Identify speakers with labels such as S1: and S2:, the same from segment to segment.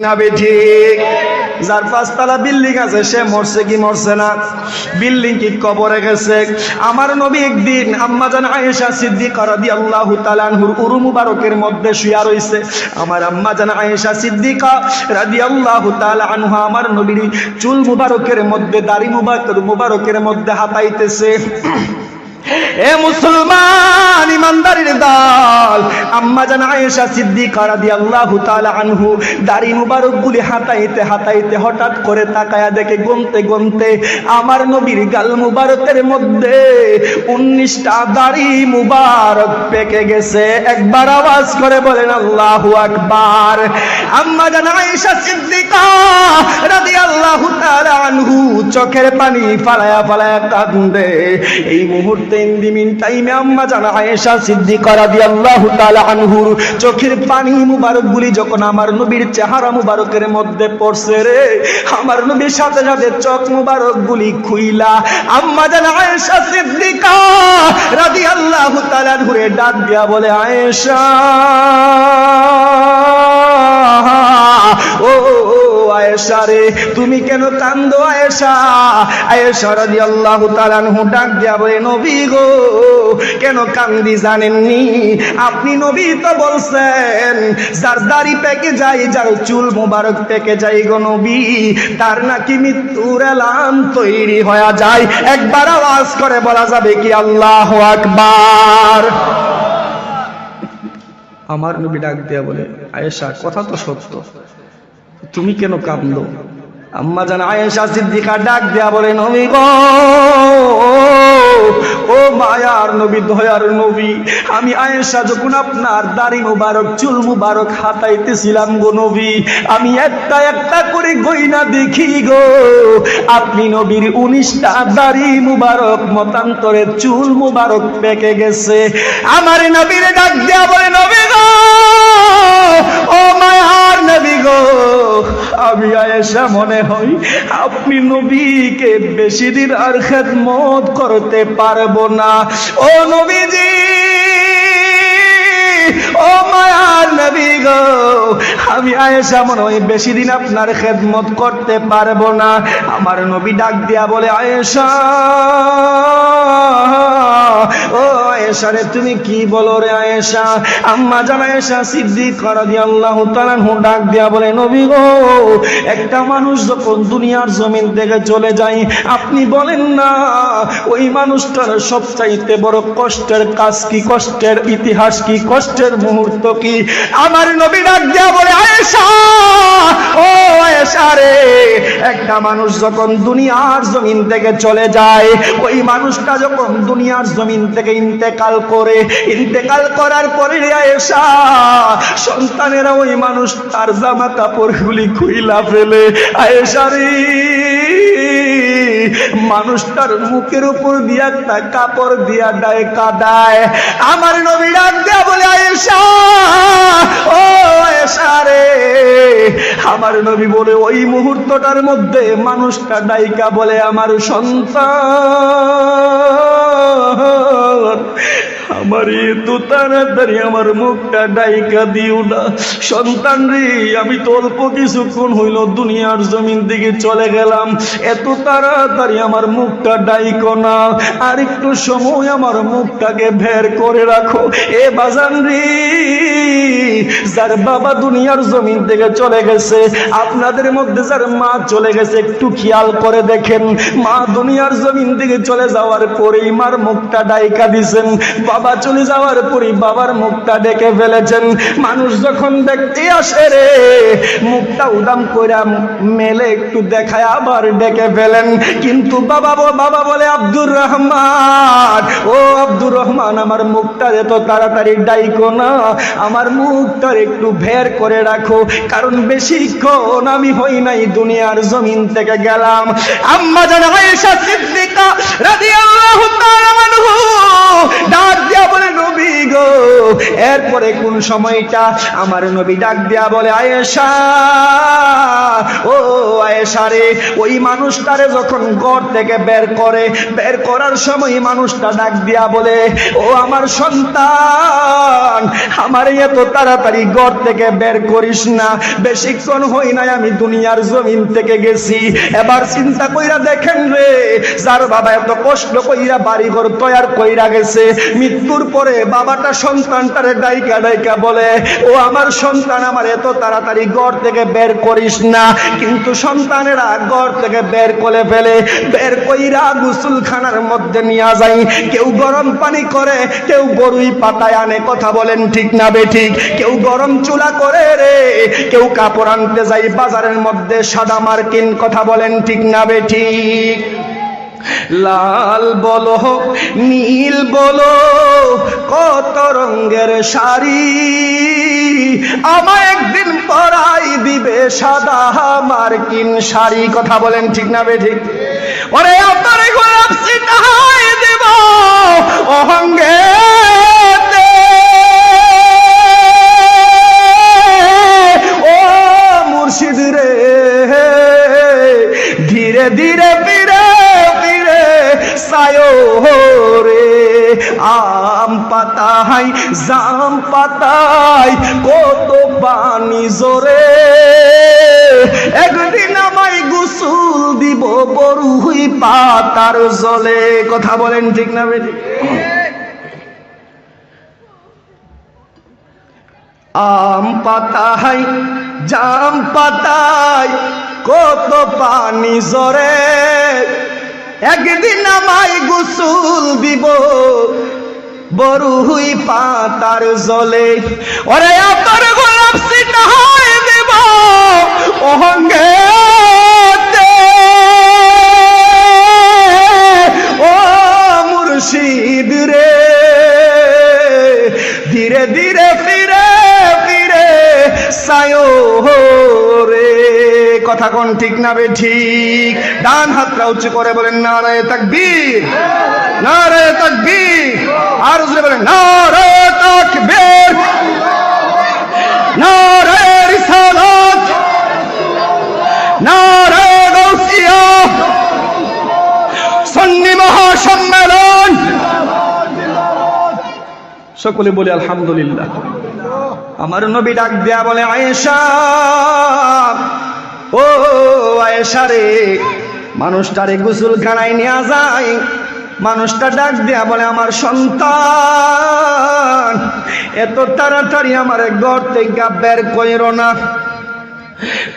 S1: না বেঠিক যার পাঁচতলা বিল্ডিং আছে, সে মরছে কি মরছে না? বিল্ডিং কি কবরে গেছে? আমার নবী একদিন আয়েশা সিদ্দিকা রাদিয়াল্লাহু তাআলা আনহুর উরু মুবারকের মধ্যে শুয়া রইছে। আমার আম্মা জান আয়েশা সিদ্দিকা রাদিয়াল্লাহু তাআলা আনহা আমার নবীর চুল মুবারকের মধ্যে, দাড়ি মুবারক মুবারকের মধ্যে হাতাইতেছে। এ মুসলমান, ইমানদারির দল। আম্মা জান আয়েশা সিদ্দিকা রাদিয়াল্লাহু তাআলা আনহু দাড়ি মুবারক গুলি হাতাইতে হাতাইতে হঠাৎ করে তাকায়া দেখে গমতে গমতে আমার নবীর গাল মুবারকের মধ্যে উনিশটা দাড়ি মুবারক পেকে গেছে। একবার আওয়াজ করে বলেন, আল্লাহু আকবার। আম্মা জান আয়েশা সিদ্দিকা রাদিয়াল্লাহু তাআলা আনহু চোখের পানি ফালায়া ফালায়া কাঁদে। এই মুহূর্তে আনহুর চোখের পানি মুবারক গুলি যখন আমার নবীর চেহারা মুবারকের মধ্যে পড়ছে রে, আমার নবীর সাথে সাথে চোখ মুবারক গুলি খুইলা। আম্মা জানা আয়েশা সিদ্দিকা রাদিয়াল্লাহু তাআলা ঘুরে ডাক দিয়া বলে, আয়েশা ও আয়েশা রে, তুমি কেন কান্দো আয়েশা? আয়েশা রাদিয়াল্লাহু তাআলা আনহু ডাক দিয়া বলে, নবী গো, কেন কান্দি জানেননি? আপনি নবী তো বলছেন, যার দাড়ি পেকে যায়, যার চুল মোবারক পেকে যায় গো নবী, তার নাকি মৃত্যুর এলান তৈরি হয়ে যায়। একবার আওয়াজ করে বলা যাবে কি আল্লাহ আকবার। আমার নবী ডাক দিয়া বলে আয়েশা কথা তো সত্য। তুমি কেন কাঁদলো? আম্মা জান আয়েশা সিদ্দিকা ডাক দেয়া বলে নবী গো, ও মায়ার নবী, দয়ার নবী, আমি আয়েশা যখন আপনার দাড়ি মুবারক, চুল মুবারক হাতাইতেছিলাম গো নবী, আমি একটা একটা করে গইনা দেখি গো। আপনি নবীর উনিশটা দাড়ি মুবারক, মতান্তরে চুল মুবারক পেকে গেছে। আমার নবীর ডাক দেয়া বলে নবী গো গো, আমি আয়েশা মনে হই আপনি নবীকে বেশি দিন আর খেদমত করতে পারব না। ও নবীজি! ও মায়ার নবী গো, আমি আয়েশা মনে হয় বেশি দিন আপনার খেদমত করতে পারব না। আমার নবী ডাক দিয়া বলে, আয়েশা, ও আয়েশা রে, তুমি কি বলো রে আয়েশা? আম্মা জান আয়েশা সিদ্দিক রাদিয়াল্লাহু তাআলা হু ডাক দিয়া বলে, নবী গো, একটা মানুষ যখন দুনিয়ার জমিন থেকে চলে যায়, আপনি বলেন না, ওই মানুষটার সবচাইতে বড় কষ্টের কাজ কি, কষ্টের ইতিহাস কি কষ্টের মুহূর্ত কি? আমার নবী ডাক দিয়া বলে, আয়েশা, ও আয়েশা রে, একটা মানুষ যখন দুনিয়ার জমিন থেকে চলে যায়, ওই মানুষটা যখন দুনিয়ার জমিন থেকে ইন্তেকাল করে, ইন্তেকাল করার পরে আয়েশা, সন্তানেরা ওই মানুষ তার জামা কাপড়গুলি খুইলা ফেলে। আয়েশা রে মানুষটার মুখের উপর দিয়া একটা কাপড় দিয়া দেয়, কাদায়। আমার নবী ডাক দেয়া বলে ও আয়েশা আমার নবী বলে, ওই মুহূর্তটার মধ্যে মানুষটা ডাইকা বলে, আমার সন্তান আমার এত তাড়াতাড়ি আমার মুখটা ডাইকা দিও না। সন্তান রে, আমি তো অল্প কিছুক্ষণ হইল দুনিয়ার জমিন দিকে চলে গেলাম। এত তাড়াতাড়ি আমার মুখটা ডাইকো না। আর একটু সময় আমার মুখটাকে ভের করে রাখো। এ বাজান রে, যার বাবা দুনিয়ার জমিন থেকে চলে গেছে, আপনাদের মধ্যে যার মা চলে গেছে, একটু খেয়াল করে দেখেন। মা দুনিয়ার জমিন থেকে চলে যাওয়ার পরেই মার মুখটা ডাইকা দিছেন। বাবা চলে যাওয়ার পরেই বাবার মুখটা ডেকে ফেলেছেন। মানুষ যখন দেখতে আসে রে, মুখটা উদাম করে মেলে একটু দেখায় আবার ডেকে ফেলেন। কিন্তু বাবা বাবা বলে, আব্দুর রহমান, ও আব্দুর রহমান, আমার মুখটা এত তাড়াতাড়ি ডাইকো না। আমার মুখটার একটু ভের করে রাখো, কারণ বেশিক্ষণ আমি হই নাই দুনিয়ার জমিন থেকে গেলাম। আম্মা জান সিদ্দিকা রাদিয়াল্লাহু তাআলা আনহু, ডাক দিয়া বলে, নবী গো, এরপরে কোন সময়টা? আমার নবী ডাক দিয়া বলে, আয়েশা, ও আয়েশা রে, ওই যখন ঘর থেকে বের করে, বের করার সময় মানুষটা ডাক দিয়া বলে, ও আমার সন্তান, আমার এত তাড়াতাড়ি ঘর থেকে বের করিস না, বেশিক্ষণ হই নাই আমি দুনিয়ার জমিন থেকে গেছি, এবার চিন্তা কইরা দেখেন রে যার বাবা এত কষ্ট কইরা বাড়ি ঘর তৈয়ার কইরা গেছে, মৃত্যুর পরে বাবাটা সন্তানটারে ডাইকা ডাইকা বলে, ও আমার সন্তান, আমার এত তাড়াতাড়ি ঘর থেকে বের করিস না। কিন্তু সন্তানেরা ঘর থেকে বের করে ফেলে, বের কইরা গুসুলখানার মধ্যে নিয়ে যায়। কেউ গরম পানি করে, কেউ গরুই পাতায় আনে, কথা বলেন ঠিক না বে ঠিক। কেউ গরম চুলা করে রে, কেউ কাপড় আনতে যাই বাজারের মধ্যে সাদা মার্কিন, কথা বলেন ঠিক না বে ঠিক। লাল বলো, নীল বলো, কত রঙের শাড়ি? আমায় একদিন পরাই দিবে সাদা মার্কিন শাড়ি। কথা বলেন ঠিক না বে ঠিক ওরে আপনার গোলাপ সিটাই দেব অহঙ্গে। ও মুর্শিদ রে, ধীরে ধীরে ফিরে পাতাই জাম পাতাই কত পানি জোরে একদিন আমায় গুসুল দিব বরুই পাতার জলে। কথা বলেন ঠিক না বেটি আম পাতাই জাম পাতাই কত পানি জরে একদিন আমায় গুসুল দিব বরুই পাতার জলে। ওরে আপনার গোলাপ সিটা হয় দেব অহঙ্গে ও মুর্শিদ রে, ধীরে ধীরে, ফিরে ফিরে, সায়ো রে। কথা কোন ঠিক না বে ঠিক? ডান হাতটা উঁচু করে বলেন, নারায় তাকবীর তাকবীর। নারায় তাকবীর নারায় রিসালাত নারায় গাউসিয়া সন্নি মহাসম্মেলন। সকলে বলে আলহামদুলিল্লাহ। আমার নবী ডাক দেয়া বলে, আয়েশা, ও আয়েশা রে, মানুষটারে গোসল খানায় নিয়ে যায় মানুষটা ডাক দেয়া বলে আমার সন্তান এত তাড়াতাড়ি আমার ঘর থেকে বের কইর না।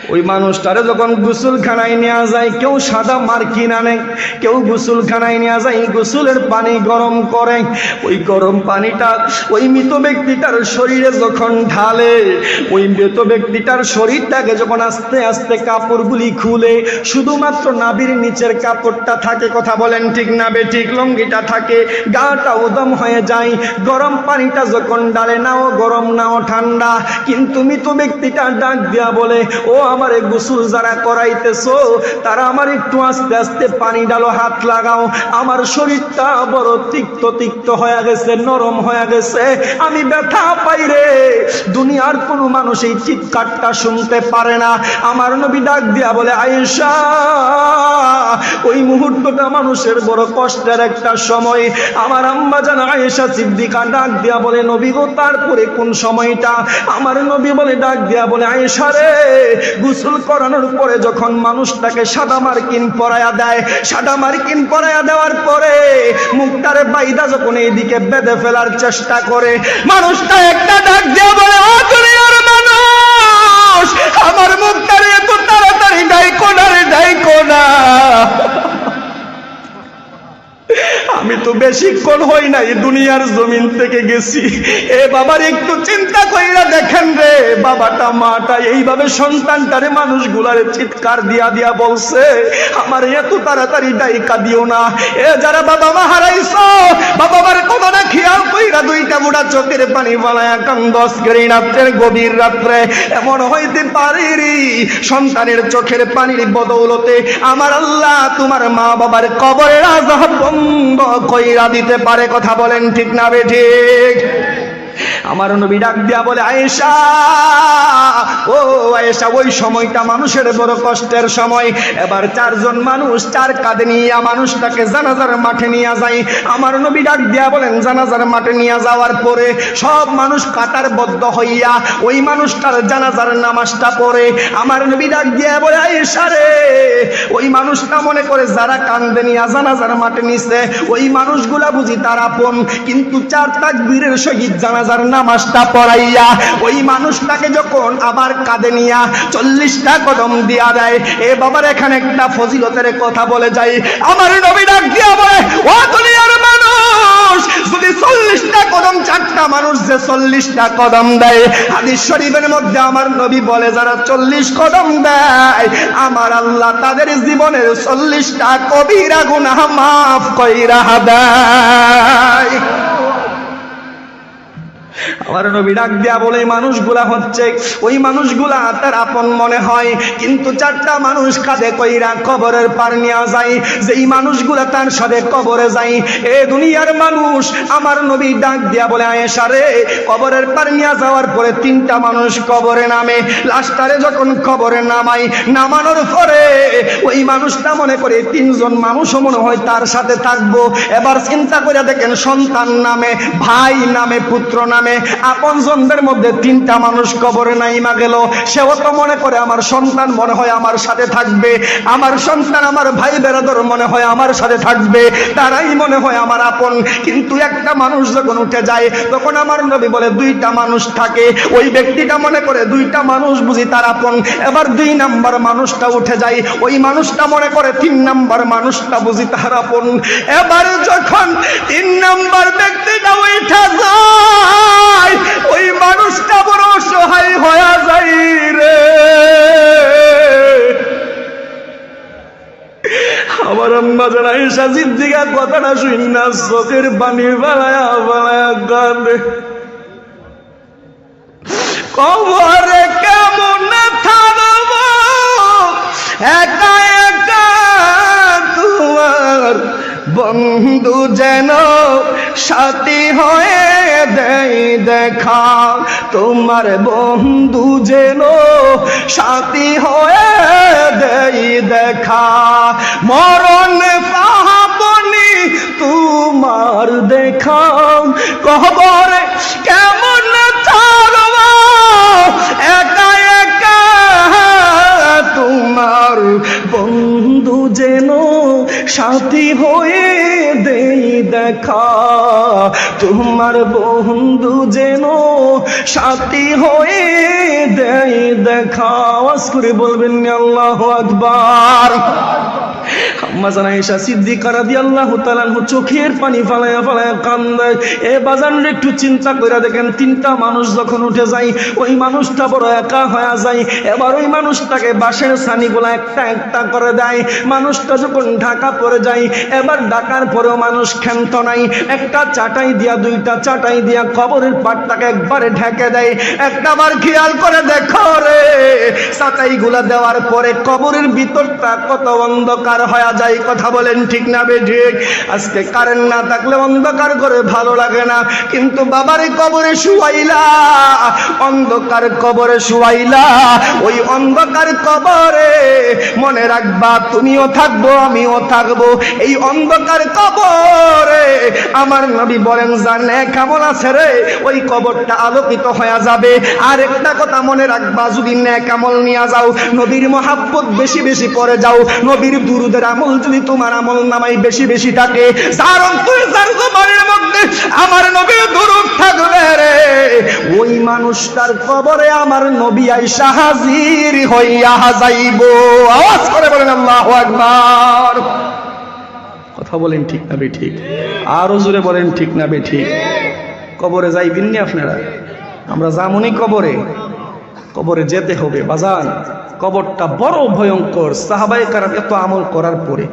S1: ওই মানুষটারে যখন গোসলখানায় নেওয়া যায়, কেউ সাদা মার্কিন আনে, কেউ গোসলখানায় নেওয়া যায় গোসলের পানি গরম করে। ওই গরম পানিটা ওই মৃত ব্যক্তিটার শরীরে যখন ঢালে, ওই মৃত ব্যক্তিটার শরীরটাকে যখন আস্তে আস্তে কাপড়গুলি খুলে, শুধুমাত্র নাবির নিচের কাপড়টা থাকে, কথা বলেন ঠিক না বে, ঠিক লঙ্গিটা থাকে, গাটা উদম হয়ে যায়। গরম পানিটা যখন ডালে, নাও গরম, নাও ঠান্ডা। কিন্তু মৃত ব্যক্তিটা ডাক দিয়া বলে ও আমার গোসল যারা করাইতেছো, তারা আমার একটু আস্তে আস্তে পানি ডালো হাত লাগাও। আমার শরীরটা বড় তিক্ত তিক্ত হয়ে গেছে, নরম হয়ে গেছে। আমি ব্যথা পাই রে। দুনিয়ার কোনো মানুষ এই চিৎকারটা শুনতে পারে না। আমার নবী ডাক দিয়া বলে, আয়েশা, ওই মুহূর্তটা মানুষের বড় কষ্টের একটা সময়। আমার আম্মা জান আয়েশা সিদ্দিকা ডাক দিয়া বলে, নবী গো, তারপরে কোন সময়টা? আমার নবী বলে, ডাক দিয়া বলে, আয়েশা রে গোসল করানোর পরে যখন মানুষটাকে সাদা মার্কিন পরায়া দেয়, সাদা মার্কিন পরায়া দেওয়ার পরে মুখটারে বাইদা যখন এইদিকে বেঁধে ফেলার চেষ্টা করে, মানুষটা একটা ডাক দিয়ে বলে মানুষ, আমার মুখটারে এত তাড়াতাড়ি ডাইকো না রে, ডাইকো না। আমি তো বেশিক্ষণ হই নাই দুনিয়ার জমিন থেকে গেছি। এ বাবার একটু চিন্তা কইরা দেখেন রে, বাবাটা, মাটা এইভাবে সন্তানটারে মানুষগুলারে চিৎকার দিয়া দিয়া বলছে। আমার এত তাড়াতাড়ি ডাইকা দিও না। এ যারা বাবা মা হারাইছো, বাবা মার কথাটা খেয়াল কইরা দুইটা বুড়া চোখের পানি বানায় কান্দস করি রাত্রের গভীর রাত্রে। এমন হইতে পারে রে, সন্তানের চোখের পানির বদৌলতে আমার আল্লাহ তোমার মা বাবার কবরের আজাব বন্ধ কইরা দিতে পারে কথা বলেন ঠিক না বে ঠিক? আমার নবী ডাক দিয়া বলে, আয়েশা, ও আয়েশা, ওই সময়টা মানুষের বড় কষ্টের সময়। এবার চারজন মানুষ চার কাঁধে নিয়ে মানুষটাকে জানাজার মাঠে নিয়ে যায়। আমার নবী ডাক দিয়া বলেন, জানাজার মাঠে নিয়ে যাওয়ার পরে সব মানুষ কাতার বদ্ধ হইয়া ওই মানুষটার জানাজার নামাজটা পড়ে। আমার নবী ডাক দিয়া বলে, আয়েশা রে, ওই মানুষটা মনে করে যারা কান্দে নিয়ে জানাজার মাঠে নিছে, ওই মানুষগুলা বুঝি তার আপন। কিন্তু চার তাকবীরের সহিত জানাজার নামাজটা পড়াইয়া ওই মানুষটাকে যখন আবার কাঁদে নিয়া চল্লিশটা কদম দিয়া দেয়, এ বাবার এখানে একটা ফজিলতের কথা বলে যাই। আমার নবী ডাক দিয়া বলে, ও দুনিয়ার মানুষ, যদি চল্লিশটা কদম, চারটা মানুষ যে চল্লিশটা কদম দেয়, হাদিস শরীফের মধ্যে আমার নবী বলে, যারা চল্লিশ কদম দেয়, আমার আল্লাহ তাদের জীবনের চল্লিশটা কবিরা গুনাহ মাফ কইরা দেয়। আমার নবী ডাক দেয়া বলে মানুষগুলা হচ্ছে, ওই মানুষগুলা তার আপন মনে হয়, কিন্তু চারটা মানুষ কাঁধে কইরা কবরের পার নিয়ে যায়। যেই মানুষগুলা তার সাথে কবরে যায়, এ দুনিয়ার মানুষ। আমার নবী ডাক দিয়া বলে, আয়েশা রে, কবরের পার নিয়ে যাওয়ার পরে তিনটা মানুষ কবরে নামে। লাস্টারে যখন কবরে নামাই নামানোর পরে ওই মানুষটা মনে করে তিনজন মানুষও মনে হয় তার সাথে থাকব। এবার চিন্তা করে দেখেন সন্তান নামে, ভাই নামে, পুত্র নামে আপন জনদের মধ্যে তিনটা মানুষ কবরে নাইমা গেল। সেও তো মনে করে আমার সন্তান মনে হয় আমার সাথে থাকবে। আমার সন্তান আমার ভাই বেরাদর মনে হয় আমার সাথে থাকবে। তারাই মনে হয় আমার আপন। কিন্তু একটা মানুষ যখন উঠে যায়, তখন আমার নবী বলে, দুইটা মানুষ থাকে। ওই ব্যক্তিটা মনে করে, দুইটা মানুষ বুঝি তার আপন। এবার দুই নাম্বার মানুষটা উঠে যায়। ওই মানুষটা মনে করে, তিন নাম্বার মানুষটা বুঝি তার আপন। এবার যখন তিন নাম্বার ব্যক্তিটা উঠে যায় ওই মানুষটা বড় সহায় হয়ে যায় রে। আমার আম্মা ঈশা সিদ্দিকা কথাটা শুন না চোখের কবরে কেমন থাকব? একা একা তোমার বন্ধু যেন সাথী হয়ে দেখা, তোমার বন্ধু যেন সাথী হয়ে দেই দেখা। মরণ পাহাবনি তোমার দেখা, কবরে কেমন থাকব? একা তোমার বন্ধু যেন সাথী হয়ে দেই দেখা। তোমার বন্ধু যেন সাথী হয়ে দেই দেখা। আওয়াজ করে বলবেন আল্লাহ আকবার। আম্মা জানা সিদ্দিকা রাদিয়াল্লাহু তাআলা চোখের পানি ফালায়া ফালায়া কান্দে এ বাজান একটু চিন্তা কইরা দেখেন, তিনটা মানুষ যখন উঠে যায়, ওই মানুষটা বড় একা যায়। এবার ওই মানুষটাকে বাঁশের ছানিগুলা একটা একটা করে দেয়। মানুষটা যখন ঢাকা পড়ে যায়, এবার ডাকার পরেও মানুষ ক্ষান্ত নাই। একটা চাটাই দিয়া, দুইটা চাটাই দিয়া কবরের পাটটাকে একবারে ঢেকে দেয়। একটা বার খেয়াল করে দেখো রে, চাটাইগুলা দেওয়ার পরে কবরের ভিতরটা কত অন্ধকার হয়ে যায় কথা বলেন, ঠিক না বে, ঠিক। আজকে কারেন্ট না থাকলে অন্ধকার করে ভালো লাগে না। কিন্তু বাবারে কবরে শুয়াইলা, অন্ধকার কবরে শুয়াইলা, ওই অন্ধকার কবরে মনে রাখবা, তুমিও থাকব, আমিও থাকব। এই অন্ধকার কবরে আমার নবী বলেন, জানে কেমন আছে রে? ওই কবরটা আলোকিত হয়ে যাবে। আর একটা কথা মনে রাখবা, যদি ন্যাক আমল নিয়ে যাও, নবীর মহাব্বত বেশি বেশি করে যাও। নবীর দুরুদের আমল যদি তোমার আমল নামাই বেশি বেশি থাকে, যার অন্তরে, যার জবানের মধ্যে আমার নবীর দুরুদ থাকবে রে। ওই মানুষটার কবরে আমার নবী আইসা হাজির হইয়া যাইব। আওয়াজ করে বলেন, আল্লাহু আকবার। কথা বলেন ঠিক না ঠিক আরও জোরে বলেন, ঠিক না ঠিক কবরে যাইবেন নি আপনারা? আমরা যামনি কবরে। কবরে যেতে হবে, বাজান। কবরটা বড় ভয়ঙ্কর। সাহাবাই কারাম এত আমল করার পরে,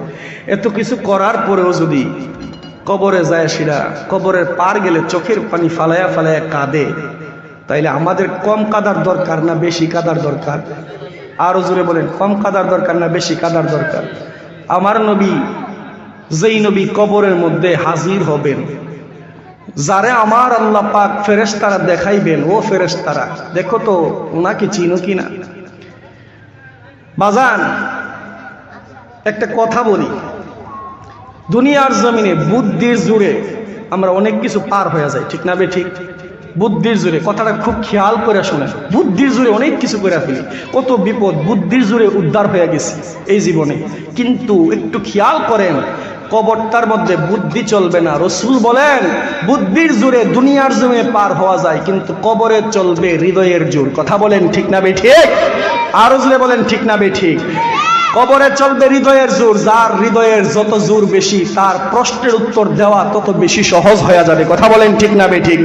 S1: এত কিছু করার পরেও যদি কবরে যায় সেরা কবরের পার গেলে চোখের পানি ফালায়া ফালায়া কাঁদে, তাইলে আমাদের কম কাদার দরকার না বেশি কাদার দরকার? আরও জোরে বলেন, কম কাদার দরকার না বেশি কাদার দরকার? আমার নবী, যেই নবী কবরের মধ্যে হাজির হবেন, যারে আমার আল্লাহ পাক ফেরেশতারা দেখাইবেন, ও ফেরেশতারা, দেখো তো, ওনাকে চিনো কিনা? বাজান, একটা কথা বলি। দুনিয়ার জমিনে বুদ্ধির জুড়ে আমরা অনেক কিছু পার হয়ে যাই, ঠিক না বে ঠিক? বুদ্ধির জুড়ে, কথাটা খুব খেয়াল করে শোনেন। বুদ্ধির জুড়ে অনেক কিছু করে ফেলি। কত বিপদ, বুদ্ধির জুড়ে উদ্ধার হয়ে গেছি এই জীবনে। কিন্তু একটু খেয়াল করেন, কবরটার মধ্যে বুদ্ধি চলবে না। রসুল বলেন, বুদ্ধির জোরে দুনিয়ার জমে পার হওয়া যায়, কিন্তু কবরে চলবে হৃদয়ের জোর। কথা বলেন ঠিক না বে ঠিক? আরও বলেন ঠিক না বে ঠিক? কবরে চলবে হৃদয়ের জোর, যার হৃদয়ের যত জোর বেশি, তার প্রশ্নের উত্তর দেওয়া তত বেশি সহজ হয়ে যাবে। কথা বলেন ঠিক না বে ঠিক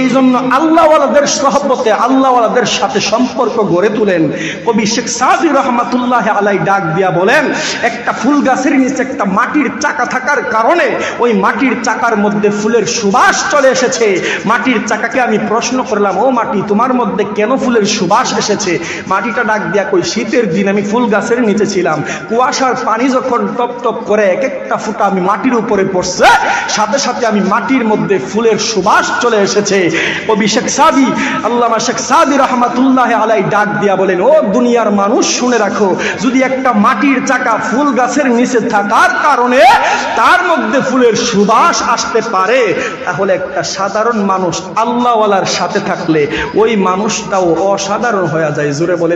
S1: এই জন্য আল্লাহওয়ালাদের সহবতে আল্লাহওয়ালাদের সাথে সম্পর্ক গড়ে তুলেন। কবি শেখ সাদি রহমাতুল্লাহ আলাই ডাক দিয়া বলেন, একটা ফুল গাছের নিচে একটা মাটির চাকা থাকার কারণে ওই মাটির চাকার মধ্যে ফুলের সুবাস চলে এসেছে। মাটির চাকাকে আমি প্রশ্ন করলাম, ও মাটি, তোমার মধ্যে কেন ফুলের সুবাস এসেছে? মাটিটা ডাক দিয়া কই, শীতের দিন আমি ফুল গাছের নিচে ছিলাম। কুয়াশার পানি যখন টপ টপ করে এক একটা ফুটা আমি মাটির উপরে পড়ছে, সাথে সাথে আমি মাটির মধ্যে ফুলের সুবাস চলে এসেছে। কবি শেখ সাদি, আল্লামা শেখ সাদি রহমাতুল্লাহ আলাই ডাক দিয়া বলেন, ও দুনিয়ার মানুষ, শুনে রাখো, যদি একটা মাটির চাকা ফুল গাছের নিচে থাকার কারণে তার মধ্যে ফুলের সুবাস আসতে পারে, তাহলে একটা সাধারণ মানুষ আল্লাহওয়ালার সাথে থাকলে ওই মানুষটাও অসাধারণ হয়ে যায়। জোরে বলে